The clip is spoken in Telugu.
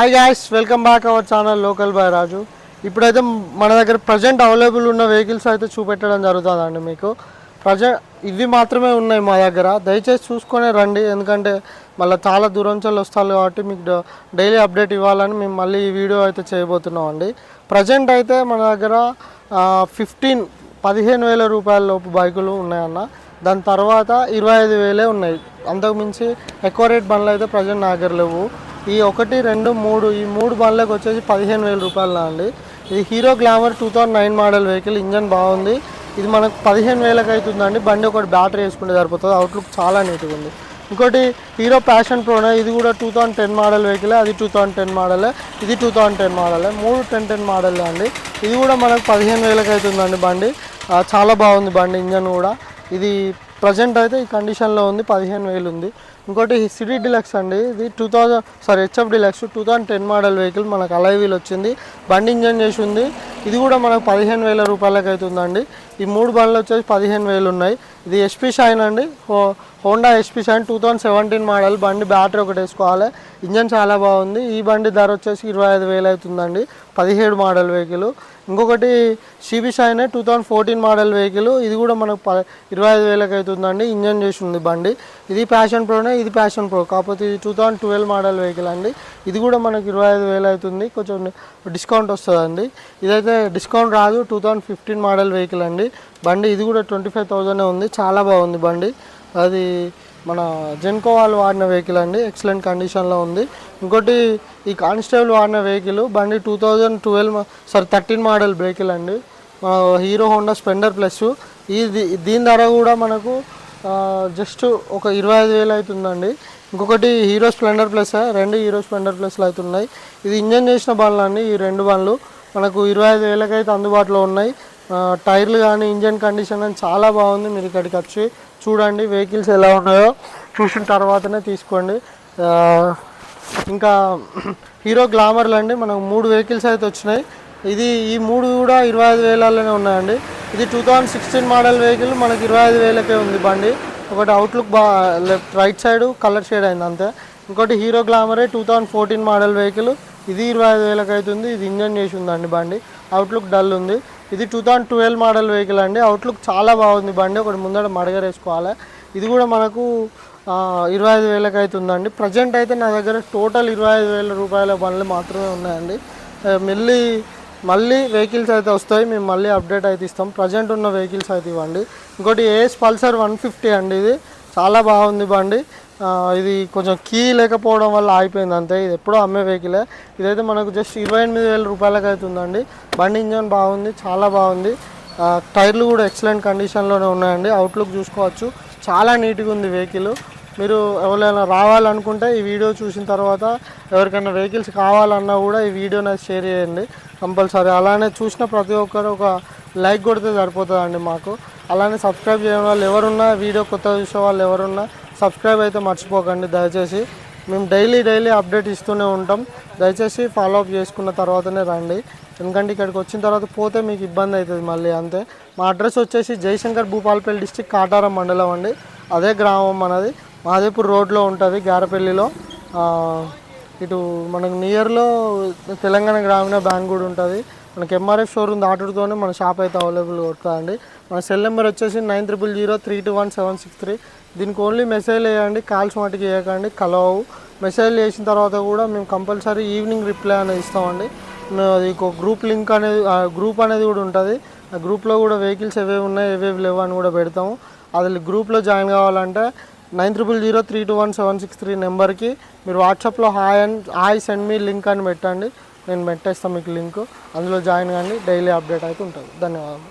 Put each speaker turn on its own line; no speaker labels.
Hi guys welcome back our channel local boy Raju ఇప్పుడైతే మన దగ్గర ప్రజెంట్ అవైలబుల్ ఉన్న వెహికల్స్ అయితే చూపెట్టడం జరుగుతుందండి మీకు. ప్రజెంట్ ఇవి మాత్రమే ఉన్నాయి మా దగ్గర. దయచేసి చూసుకొని రండి ఎందుకంటే మళ్ళీ చాలా దూరం నుంచి వస్తారు కాబట్టి మీకు డైలీ అప్డేట్ ఇవ్వాలని మేము మళ్ళీ ఈ వీడియో అయితే చేయబోతున్నాం అండి ప్రజెంట్ అయితే మన దగ్గర ఫిఫ్టీన్ పదిహేను వేల రూపాయల లోపు బైకులు ఉన్నాయన్న. దాని తర్వాత ఇరవై ఐదు వేలే ఉన్నాయి. అంతకుమించి ఎక్కువ రేట్ బండ్లు అయితే ప్రజెంట్ నా దగ్గర లేవు. ఈ ఒకటి రెండు మూడు ఈ మూడు బండ్లకు వచ్చేసి పదిహేను వేల రూపాయలు అండి. ఇది Hero Glamour two thousand nine model vehicle engine బాగుంది. ఇది మనకు పదిహేను వేలకు అవుతుందండి. బండి ఒకటి బ్యాటరీ వేసుకుంటే సరిపోతుంది. అవుట్లుక్ చాలా నీట్గా ఉంది. ఇంకోటి హీరో ప్యాషన్ ప్రోనే. ఇది కూడా two thousand ten model vehicle. అది టూ థౌజండ్ టెన్ మోడల్. ఇది టూ థౌజండ్ టెన్ మోడల్. మూడు టెన్ టెన్ మోడల్ అండి. ఇది కూడా మనకు పదిహేను వేలకు అవుతుందండి బండి. చాలా బాగుంది బండి ఇంజన్ కూడా. ఇది ప్రజెంట్ అయితే ఈ కండిషన్లో ఉంది పదిహేను వేలు ఉంది. ఇంకోటి సిటీ డిలక్స్ అండి. ఇది two thousand sorry HF deluxe two thousand ten model vehicle మనకు అలై వీల్ వచ్చింది. బండి ఇంజన్ చేసి ఉంది. ఇది కూడా మనకు పదిహేను వేల రూపాయలకి అవుతుందండి ఈ మూడు బండ్లు వచ్చేసి పదిహేను వేలు ఉన్నాయి. ఇది ఎస్పీ షైన్ అండి. ఓ Honda SP shine two thousand seventeen model బండి బ్యాటరీ ఒకటి వేసుకోవాలి. ఇంజన్ చాలా బాగుంది. ఈ బండి ధర వచ్చేసి ఇరవై ఐదు వేలు అవుతుందండి. పదిహేడు మోడల్ వెహికల్ ఇంకొకటి CB shine two thousand fourteen model vehicle ఇది కూడా మనకు ప ఇరవై ఐదు వేలకు అవుతుందండి. ఇంజన్ చేసి ఉంది బండి. ఇది ప్యాషన్ ప్రోనే ఇది ప్యాషన్ ప్రో కాకపోతే ఇది two thousand twelve model vehicle అండి. ఇది కూడా మనకి ఇరవై ఐదు వేలు అవుతుంది. కొంచెం డిస్కౌంట్ వస్తుందండి. ఇదైతే డిస్కౌంట్ రాదు. Two thousand fifteen model vehicle అండి. బండి ఇది కూడా ట్వంటీ ఫైవ్ థౌజండ్ ఉంది. చాలా బాగుంది బండి. అది మన జెన్కో వాళ్ళు వాడిన వెహికల్ అండి. ఎక్సలెంట్ కండిషన్లో ఉంది. ఇంకోటి ఈ కానిస్టేబుల్ వాడిన వెహికల్ బండి two thousand twelve sorry thirteen model vehicle అండి. మన హీరో హోండా స్పెండర్ ప్లస్ ఇది దీని ధర కూడా మనకు జస్ట్ ఒక ఇరవై ఐదు వేలు అవుతుందండి. ఇంకొకటి హీరో స్ప్లెండర్ ప్లస్ రెండు హీరో స్ప్లెండర్ ప్లస్లు అవుతున్నాయి. ఇది ఇంజన్ చేసిన బండ్లు అండి ఈ రెండు బండ్లు. మనకు ఇరవై ఐదు వేలకైతే అందుబాటులో ఉన్నాయి. టైర్లు కానీ ఇంజన్ కండిషన్ కానీ చాలా బాగుంది. మీరు ఇక్కడికి వచ్చి చూడండి వెహికల్స్ ఎలా ఉన్నాయో. చూసిన తర్వాతనే తీసుకోండి. ఇంకా హీరో గ్లామర్లు అండి. మనకు మూడు వెహికల్స్ అయితే వచ్చినాయి. ఇది ఈ మూడు కూడా ఇరవై ఐదు వేలలోనే ఉన్నాయండి. ఇది two thousand sixteen model vehicle మనకి ఇరవై ఐదు వేలకే ఉంది బండి. ఒకటి అవుట్లుక్ బా left right side colour shade అయింది అంతే. ఇంకోటి Hero గ్లామరే two thousand fourteen model vehicle. ఇది ఇరవై ఐదు వేలకు అవుతుంది ఇది ఇంజన్ చేసి ఉందండి బండి. అవుట్లుక్ డల్ ఉంది. ఇది two thousand twelve model vehicle అండి. అవుట్లుక్ చాలా బాగుంది. బండి ఒకటి ముందర మడగరేసుకోవాలి. ఇది కూడా మనకు ఇరవై ఐదు వేలకు అవుతుందండి ప్రజెంట్ అయితే నా దగ్గర టోటల్ ఇరవై ఐదు వేల రూపాయల బండ్లు మాత్రమే ఉన్నాయండి. మళ్ళీ మళ్ళీ వెహికల్స్ అయితే వస్తాయి. మేము మళ్ళీ అప్డేట్ అయితే ఇస్తాం. ప్రజెంట్ ఉన్న వెహికల్స్ అయితే ఇవ్వండి. ఇంకోటి ఏఎస్ పల్సర్ వన్ ఫిఫ్టీ అండి ఇది. చాలా బాగుంది బండి. ఇది కొంచెం కీ లేకపోవడం వల్ల ఆగిపోయింది అంతే. ఇది ఎప్పుడో అమ్మే వెహికలే ఇదైతే మనకు జస్ట్ ఇరవై ఎనిమిది వేల రూపాయలకి అవుతుందండి. బండి ఇంజన్ బాగుంది చాలా బాగుంది. టైర్లు కూడా ఎక్సలెంట్ కండిషన్లోనే ఉన్నాయండి. అవుట్లుక్ చూసుకోవచ్చు. చాలా నీట్గా ఉంది వెహికల్ మీరు ఎవరైనా రావాలనుకుంటే ఈ వీడియో చూసిన తర్వాత ఎవరికైనా వెహికల్స్ కావాలన్నా కూడా ఈ వీడియో నాకు షేర్ చేయండి. కంపల్సరీ. అలానే చూసిన ప్రతి ఒక్కరు ఒక లైక్ కొడితే సరిపోతుందండి మాకు. అలానే సబ్స్క్రైబ్ చేయడం వాళ్ళు ఎవరున్నా వీడియో కొత్త చూసే వాళ్ళు ఎవరున్నా సబ్స్క్రైబ్ అయితే మర్చిపోకండి. దయచేసి మేము డైలీ డైలీ అప్డేట్ ఇస్తూనే ఉంటాం. దయచేసి ఫాలో అప్ చేసుకున్న తర్వాతనే రండి. ఎందుకంటే ఇక్కడికి వచ్చిన తర్వాత పోతే మీకు ఇబ్బంది అవుతుంది మళ్ళీ అంతే. మా అడ్రస్ వచ్చేసి జయశంకర్ భూపాలపల్లి డిస్టిక్ కాటారం మండలం అండి. అదే గ్రామం మనది. మాదేపూర్ రోడ్లో ఉంటుంది గారపల్లిలో. ఇటు మనకు నియర్లో తెలంగాణ గ్రామీణ బ్యాంక్ కూడా ఉంటుంది. మనకి ఎంఆర్ఎఫ్ షోరూమ్ దాటుడుతోనే మన షాప్ అయితే అవైలబుల్ కొడుతుందండి మన సెల్ నెంబర్ వచ్చేసి nine triple zero three two one seven six three దీనికి ఓన్లీ మెసేజ్ వేయండి కాల్స్ మటుకు వేయకండి కలవవు. మెసేజ్ చేసిన తర్వాత కూడా మేము కంపల్సరీ ఈవినింగ్ రిప్లై అనేది ఇస్తామండి. అది ఒక గ్రూప్ లింక్ అనేది గ్రూప్ అనేది కూడా ఉంటుంది. ఆ గ్రూప్లో కూడా వెహికల్స్ ఏవేవి ఉన్నాయి ఏవేవి లేవు అని కూడా పెడతాము. అది గ్రూప్లో జాయిన్ కావాలంటే nine triple zero three two one seven six three నెంబర్కి మీరు వాట్సాప్లో hi and hi send me link అని పెట్టండి. నేను పెట్టేస్తాను మీకు లింక్. అందులో జాయిన్ కానీ డైలీ అప్డేట్ అయితే ఉంటుంది ధన్యవాదాలు